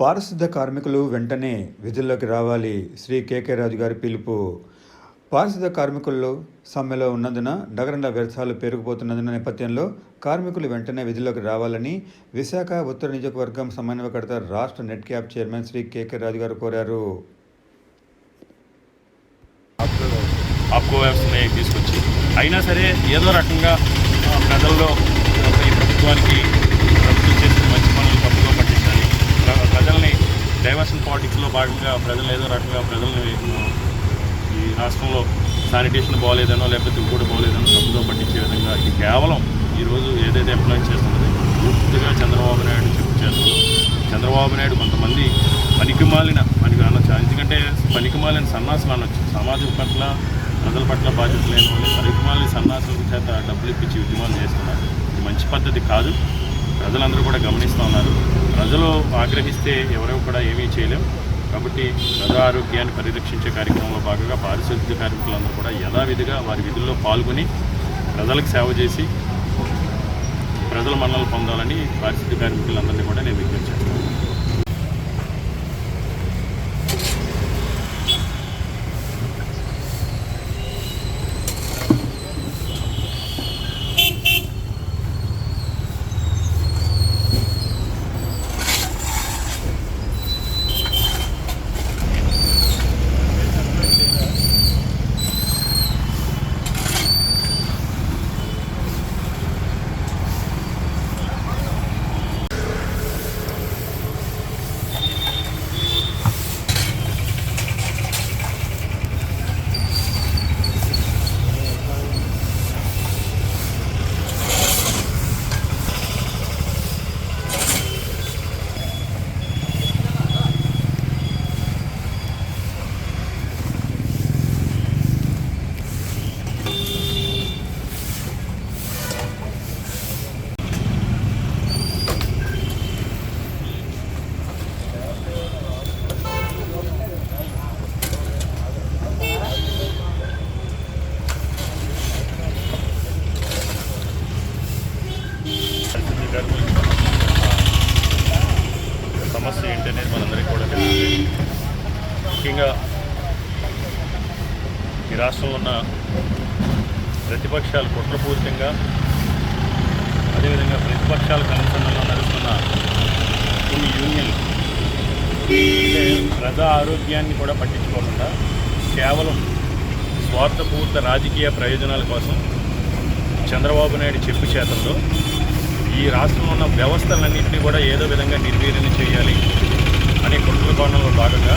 పారిశుద్ధ కార్మికులు వెంటనే విధుల్లోకి రావాలి. శ్రీ కేకే రాజు గారి పిలుపు. పారిశుద్ధ కార్మికుల్లో సమ్మెలో ఉన్నందున నగరంలో వ్యర్థాలు పేరుకుపోతున్నందున నేపథ్యంలో కార్మికులు వెంటనే విధుల్లోకి రావాలని విశాఖ ఉత్తర నియోజకవర్గం సమన్వయకర్త రాష్ట్ర నెట్ క్యాప్ చైర్మన్ శ్రీ కేకే రాజు గారు కోరారు. ఆప్కో వ్యవస్థని తీసుకొచ్చి అయినా సరే ఏదో రకంగా ప్రజల్లో ఈ ప్రభుత్వానికి పాలిటిక్స్లో భాగంగా ప్రజలు ఏదో రకంగా ప్రజల్ని ఈ రాష్ట్రంలో శానిటేషన్ బాగోలేదనో లేకపోతే ఇంకోటి బాగోలేదనో తప్పుగా పట్టించే విధంగా ఇది కేవలం ఈరోజు ఏదైతే ఎంప్లాయ్ చేస్తున్నది పూర్తిగా చంద్రబాబు నాయుడు చెప్పు చేస్తున్నారు చంద్రబాబు నాయుడు కొంతమంది పనికిమాలిన పనికి అనొచ్చు ఎందుకంటే పనికిమాలిన సన్నాసులు అనొచ్చు. సమాజం పట్ల ప్రజల పట్ల బాధ్యత లేని వాళ్ళు పనికిమాలిన సన్నాసుల చేత డబ్బులు ఇప్పించి ఉద్యమాలు చేస్తున్నారు. ఇది మంచి పద్ధతి కాదు. ప్రజలందరూ కూడా గమనిస్తూ ఉన్నారు. ప్రజలు ఆగ్రహిస్తే ఎవరూ కూడా ఏమీ చేయలేం. కాబట్టి ప్రజా ఆరోగ్యాన్ని పరిరక్షించే కార్యక్రమంలో భాగంగా పారిశుద్ధ్య కార్మికులందరూ కూడా యథావిధిగా వారి విధుల్లో పాల్గొని ప్రజలకు సేవ చేసి ప్రజల మన్నలు పొందాలని పారిశుద్ధ్య కార్మికులందరినీ కూడా నేను విజ్ఞప్తి చేస్తాను సమస్య కార్మికుల సమస్య ఏంటనేది మనందరికీ కూడా తెలిసింది. ముఖ్యంగా ఈ రాష్ట్రంలో ఉన్న ప్రతిపక్షాలు కుట్రపూరితంగా అదేవిధంగా ప్రతిపక్షాల అనుసంధానంలో నడుస్తున్న కొన్ని యూనియన్లు ప్రజా ఆరోగ్యాన్ని కూడా పట్టించుకోకుండా కేవలం స్వార్థపూర్త రాజకీయ ప్రయోజనాల కోసం చంద్రబాబు నాయుడు చెప్పు చేతల్లో ఈ రాష్ట్రంలో ఉన్న వ్యవస్థలన్నింటినీ కూడా ఏదో విధంగా నిర్వీర్యం చేయాలి అనే కుట్ర కోణంలో భాగంగా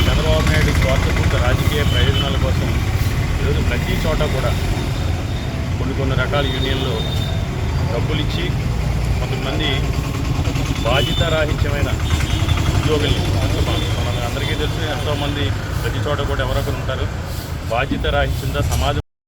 చంద్రబాబు నాయుడు స్వార్థపూర్త రాజకీయ ప్రయోజనాల కోసం ఈరోజు ప్రతి చోట కూడా కొన్ని కొన్ని రకాల యూనియన్లు డబ్బులు ఇచ్చి కొంతమంది బాధ్యతారాహిత్యమైన ఉద్యోగుల్ని అంటే మన అందరికీ తెలుసు ఎంతోమంది ప్రతి చోట కూడా ఎవరొకరు ఉంటారు. బాధ్యతారాహిత్యంగా సమాజం